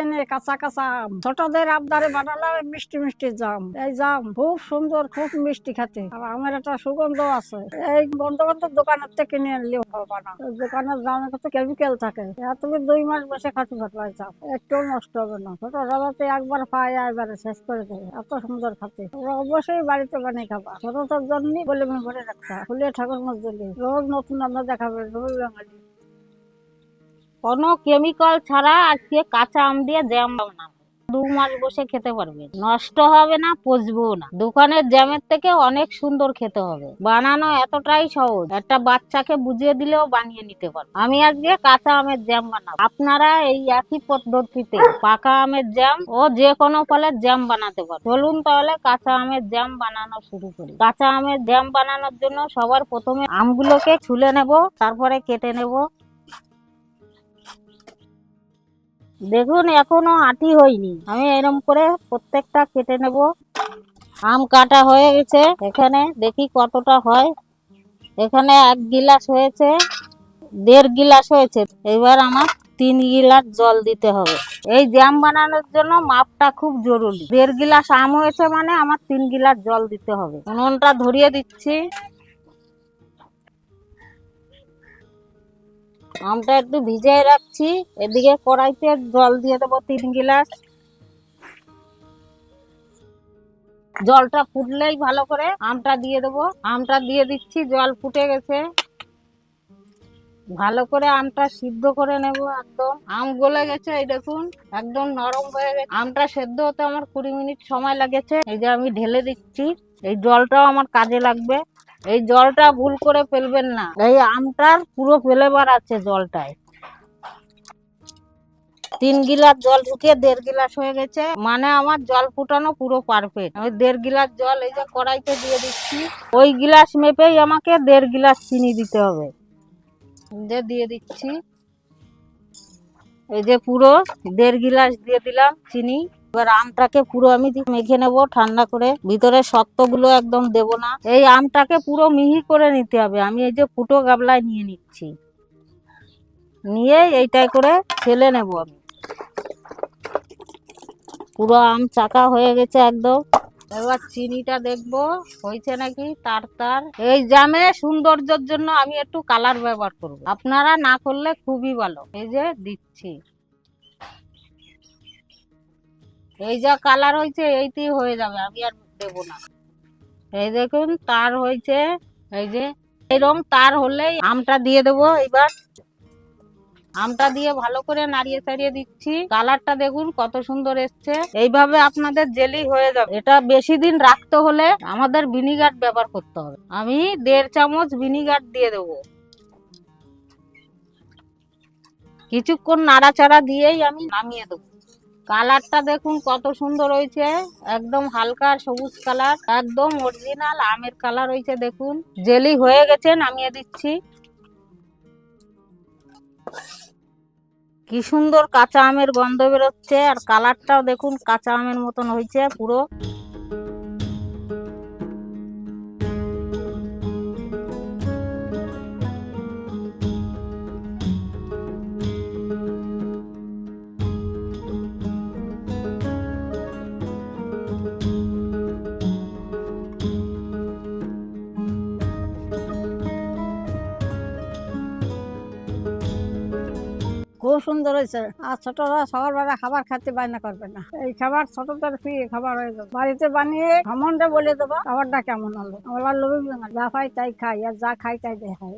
এনে কাঁচা কাঁচা ছোটদের আবদারে বানালাম মিষ্টি মিষ্টি জাম। এই জাম খুব সুন্দর, খুব মিষ্টি খেতে। আর আমের একটা সুগন্ধ আছে। এই দোকানের থেকে হবে না। দোকানের কত কেমিক্যাল থাকে। তুমি দুই মাস বসে খাতে পারবে জাম একটু নষ্ট হবে না। ছোট একবার পায় একবারে শেষ করে দেবে এত সুন্দর খাতে। অবশ্যই বাড়িতে বানিয়ে খাবা। ছোটদের জন্য বলে ভরে রাখতা ফুলিয়ে ঠাকুর মধ্যে রোজ নতুন রান্না দেখাবে রবি বাঙালি। কোনো কেমিক্যাল ছাড়া আজকে কাঁচা আম দিয়ে জ্যাম বানাবো দু মাস বসে খেতে পারবে। নষ্ট হবে না, পচবেও না। দোকানের জ্যামের থেকে অনেক সুন্দর খেতে হবে। বানানো এতটাই সহজ। একটা বাচ্চাকে বুঝিয়ে দিলেও বানিয়ে নিতে পারবে। আমি আজকে কাঁচা আমের জ্যাম বানাবো। আপনারা এই একই পদ্ধতিতে পাকা আমের জ্যাম ও যে কোনো ফলের জ্যাম বানাতে পারো চলুন তাহলে কাঁচা আমের জ্যাম বানানো শুরু করি। কাঁচা আমের জ্যাম বানানোর জন্য সবার প্রথমে আমগুলোকে ছুলে নেব, তারপরে কেটে নেব। দেখুন, এখনও আটি হয়নি। আমি এরম করে প্রত্যেকটা কেটে নেব। আম কাটা হয়ে গেছে। এখানে দেখি কতটা হয়। এখানে এক গিলাস হয়েছে, দেড় গিলাস হয়েছে। এবার আমার তিন গিলাস জল দিতে হবে। এই জ্যাম বানানোর জন্য মাপটা খুব জরুরি। দেড় গিলাস আম হয়েছে মানে আমার তিন গিলাস জল দিতে হবে। উনুনটা ধরিয়ে দিচ্ছি। আমটা একটু ভিজিয়ে রাখছি। এদিকে কড়াইতে জল দিয়ে দেবো তিন গিলাস। জলটা ফুটলেই ভালো করে আমটা দিয়ে দেবো। আমটা দিয়ে দিচ্ছি, জল ফুটে গেছে। ভালো করে আমটা সিদ্ধ করে নেব একদম। আম গলে গেছে, এই দেখুন, একদম নরম হয়ে গেছে। আমটা সেদ্ধ হতে আমার কুড়ি মিনিট সময় লাগেছে। এই যে আমি ঢেলে দিচ্ছি, এই জলটাও আমার কাজে লাগবে। এই জলটা ভুল করে ফেলবেন না। এই আমটার পুরো ফেলেবার আছে জলটায়। তিন গিলাস জল ঢুকিয়ে দেড় গিলাস হয়ে গেছে। মানে আমার জল ফুটানো পুরো পারফেক্ট আমি দেড় গিলাস জল এই যে কড়াইতে দিয়ে দিচ্ছি। ওই গিলাস মেপেই আমাকে দেড় গিলাস চিনি দিতে হবে। যে দিয়ে দিচ্ছি। এই যে পুরো দেড় গিলাস দিয়ে দিলাম চিনি। এবার আমটাকে পুরো আমি মেখে নেব ঠান্ডা করে। ভিতরে শক্তগুলো একদম দেব না। এই আমটাকে পুরো মিহি করে নিতে হবে। আমি এই যে ফুটো গাবলায় নিয়ে নিচ্ছি। নিয়ে এইটাই করে ফেলে নেব আমি। পুরো আম চাকা হয়ে গেছে একদম। এবার চিনিটা দেখব। হয়েছে নাকি? তার তার। এই জামে সৌন্দর্যের জন্য আমি একটু কালার ব্যবহার করব। আপনারা না করলে খুবই ভালো। এই যে দিচ্ছি। এই যা কালার হয়েছে এইতেই হয়ে যাবে, আমি আর দেব না। এই দেখুন, তার হয়েছে, এই যে এই এরকম তার হলেই আমটা দিয়ে দেবো এবার আমটা দিয়ে ভালো করে নাড়িয়ে চাড়িয়ে দিচ্ছি। কালারটা দেখুন, কত সুন্দর এসছে। এইভাবে আপনাদের জেলি হয়ে যাবে। এটা বেশি দিন রাখতে হলে আমাদের ভিনিগার ব্যবহার করতে হবে। আমি দেড় চামচ ভিনিগার দিয়ে দেবো। কিছুক্ষণ নাড়াচাড়া দিয়েই আমি নামিয়ে দেবো। কালারটা দেখুন কত সুন্দর হয়েছে। একদম হালকা সবুজ কালার, একদম অরিজিনাল আমের কালার হয়েছে দেখুন। জেলি হয়ে গেছে, নামিয়ে দিচ্ছি। কি সুন্দর কাঁচা আমের গন্ধ বেরোচ্ছে, আর কালারটাও দেখুন কাঁচা আমের মতন হয়েছে পুরো। খুব সুন্দর হয়েছে। আর ছোটরা সবার বেলা খাবার খেতে বায়না করবে না। এই খাবার ছোটদের প্রিয় খাবার হয়ে যাবে। বাড়িতে বানিয়ে ভ্রমণটা বলে দেবো, খাবারটা কেমন হলো? আমার লোভ যা খাই তাই খাই, আর যা খাই তাই দেখাই